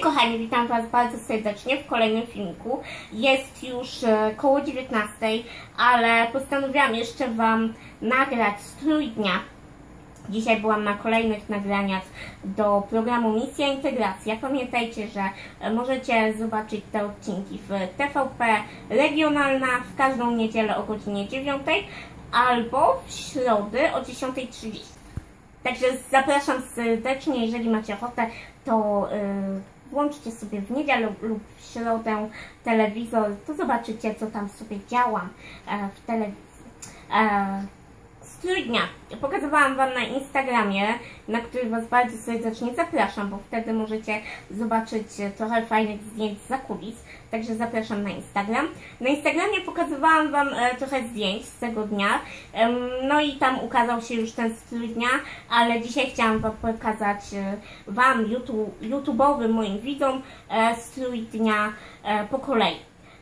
kochani, witam Was bardzo serdecznie w kolejnym filmiku. Jest już e, koło 19, ale postanowiłam jeszcze Wam nagrać strój dnia. Dzisiaj byłam na kolejnych nagraniach do programu Misja Integracja. Pamiętajcie, że e, możecie zobaczyć te odcinki w TVP Regionalna w każdą niedzielę o godzinie 9 albo w środę o 10.30. Także zapraszam serdecznie, jeżeli macie ochotę, to yy, włączcie sobie w niedzielę lub, w środę telewizor, to zobaczycie, co tam sobie działam e, w telewizji. Dnia. Pokazywałam Wam na Instagramie, na który Was bardzo serdecznie zapraszam, bo wtedy możecie zobaczyć trochę fajnych zdjęć za kulis. Także zapraszam na Instagram. Na Instagramie pokazywałam Wam e, trochę zdjęć z tego dnia. No i tam ukazał się już ten strój dnia, ale dzisiaj chciałam Wam pokazać e, Wam, YouTube, YouTube'owym moim widzom, e, strój dnia po kolei.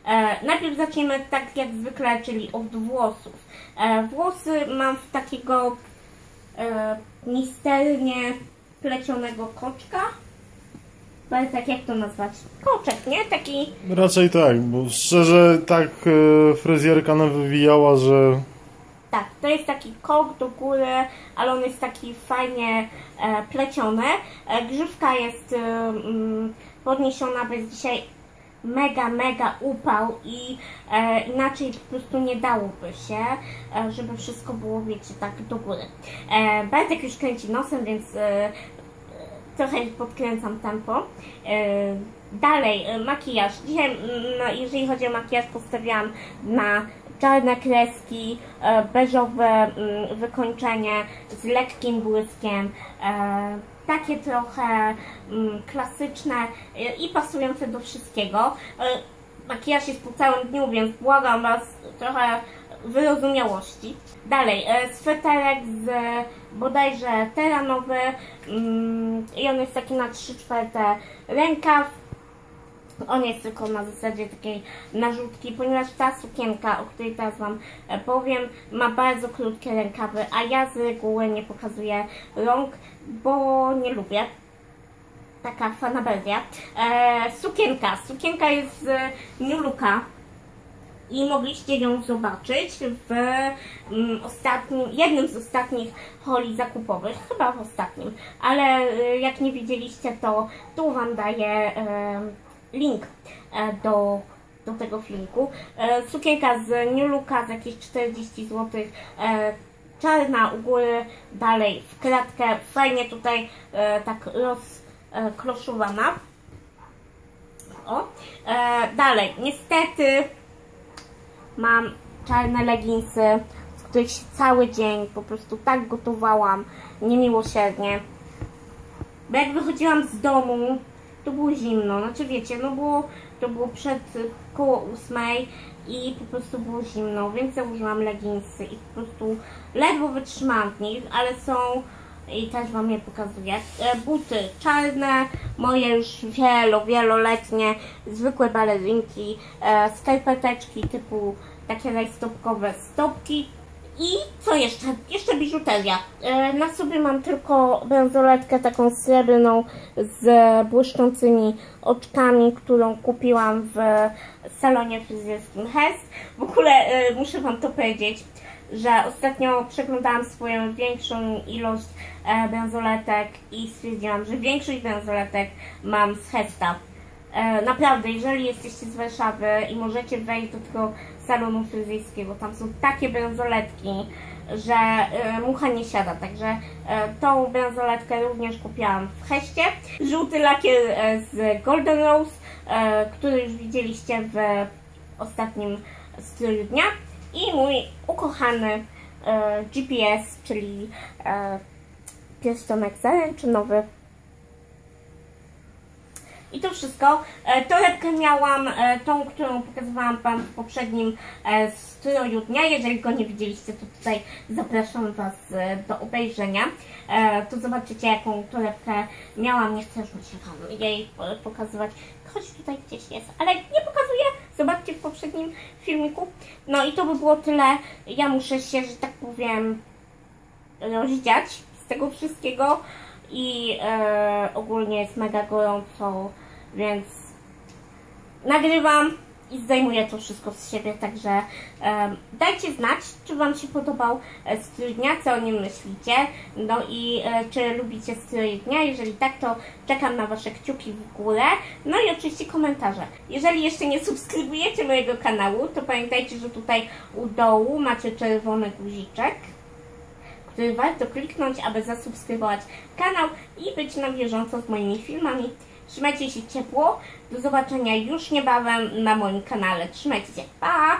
E, najpierw zaczniemy tak jak zwykle, czyli od włosów. E, włosy mam w takiego e, misternie plecionego koczka. Ale tak jak to nazwać? Koczek, nie? Taki Raczej tak, bo szczerze tak e, fryzjerka nam wywijała, że Tak, to jest taki kok do góry, ale on jest taki fajnie e, pleciony. E, grzywka jest mm, podniesiona, bo jest dzisiaj mega, mega upał i e, inaczej po prostu nie dałoby się, e, żeby wszystko było, wiecie, tak do góry. E, Bartek już kręci nosem, więc e, trochę podkręcam tempo. E, Dalej, e, makijaż. Dzisiaj, mm, no, jeżeli chodzi o makijaż, postawiłam na czarne kreski, e, beżowe mm, wykończenie z lekkim błyskiem. Takie trochę mm, klasyczne i pasujące do wszystkiego. Makijaż jest po całym dniu, więc błagam Was trochę wyrozumiałości. Dalej, e, sweterek z bodajże teranowy mm, i on jest taki na 3 czwarte rękaw. On jest tylko na zasadzie takiej narzutki, ponieważ ta sukienka, o której teraz Wam e, powiem, ma bardzo krótkie rękawy, a ja z reguły nie pokazuję rąk, bo nie lubię. Taka fanaberia. E, sukienka. Sukienka jest z New Looka i mogliście ją zobaczyć w mm, ostatnim, jednym z ostatnich holi zakupowych, chyba w ostatnim, ale y, jak nie widzieliście, to tu Wam daję e, link e, do, do tego filmiku. E, sukienka z New Looka za jakieś 40 zł. E, czarna u góry, dalej w kratkę, fajnie tutaj tak rozkloszowana. O, dalej, niestety mam czarne leginsy, z których się cały dzień po prostu tak gotowałam, niemiłosiernie. Bo jak wychodziłam z domu, to było zimno, znaczy wiecie, no było, to było przed koło ósmej i po prostu było zimno, więc założyłam leginsy i po prostu ledwo wytrzymałam w nich, ale są i też Wam je pokazuję. E, Buty czarne, moje już wielo, wieloletnie, zwykłe balerinki, e, skarpeteczki typu takie rajstopkowe stopki. I co jeszcze? Jeszcze biżuteria. E, Na sobie mam tylko bransoletkę taką srebrną z błyszczącymi oczkami, którą kupiłam w salonie fryzjerskim Hess. W ogóle muszę Wam to powiedzieć, że ostatnio przeglądałam swoją większą ilość e, bransoletek i stwierdziłam, że większość bransoletek mam z Hesta. E, naprawdę, jeżeli jesteście z Warszawy i możecie wejść do tego salonu fryzjerskiego, tam są takie bransoletki, że e, mucha nie siada, także e, tą bransoletkę również kupiłam w Heście. Żółty lakier e, z Golden Rose, który już widzieliście w ostatnim stroju dnia i mój ukochany e, GPS, czyli e, pierścionek zaręczynowy. I to wszystko. E, Torebkę miałam, e, tą, którą pokazywałam Wam w poprzednim e, stroju dnia. Jeżeli go nie widzieliście, to tutaj zapraszam Was e, do obejrzenia. E, To zobaczycie, jaką torebkę miałam. Nie chcę już mi się Wam jej e, pokazywać. Choć tutaj gdzieś jest, ale nie pokazuję. Zobaczcie w poprzednim filmiku. No i to by było tyle. Ja muszę się, że tak powiem, rozdziać z tego wszystkiego i e, ogólnie jest mega gorąco, więc nagrywam i zdejmuję to wszystko z siebie, także em, dajcie znać, czy Wam się podobał e, strój dnia, co o nim myślicie, no i e, czy lubicie strój dnia, jeżeli tak, to czekam na Wasze kciuki w górę, no i oczywiście komentarze. Jeżeli jeszcze nie subskrybujecie mojego kanału, to pamiętajcie, że tutaj u dołu macie czerwony guziczek, który warto kliknąć, aby zasubskrybować kanał i być na bieżąco z moimi filmami. Trzymajcie się ciepło. Do zobaczenia już niebawem na moim kanale. Trzymajcie się. Pa!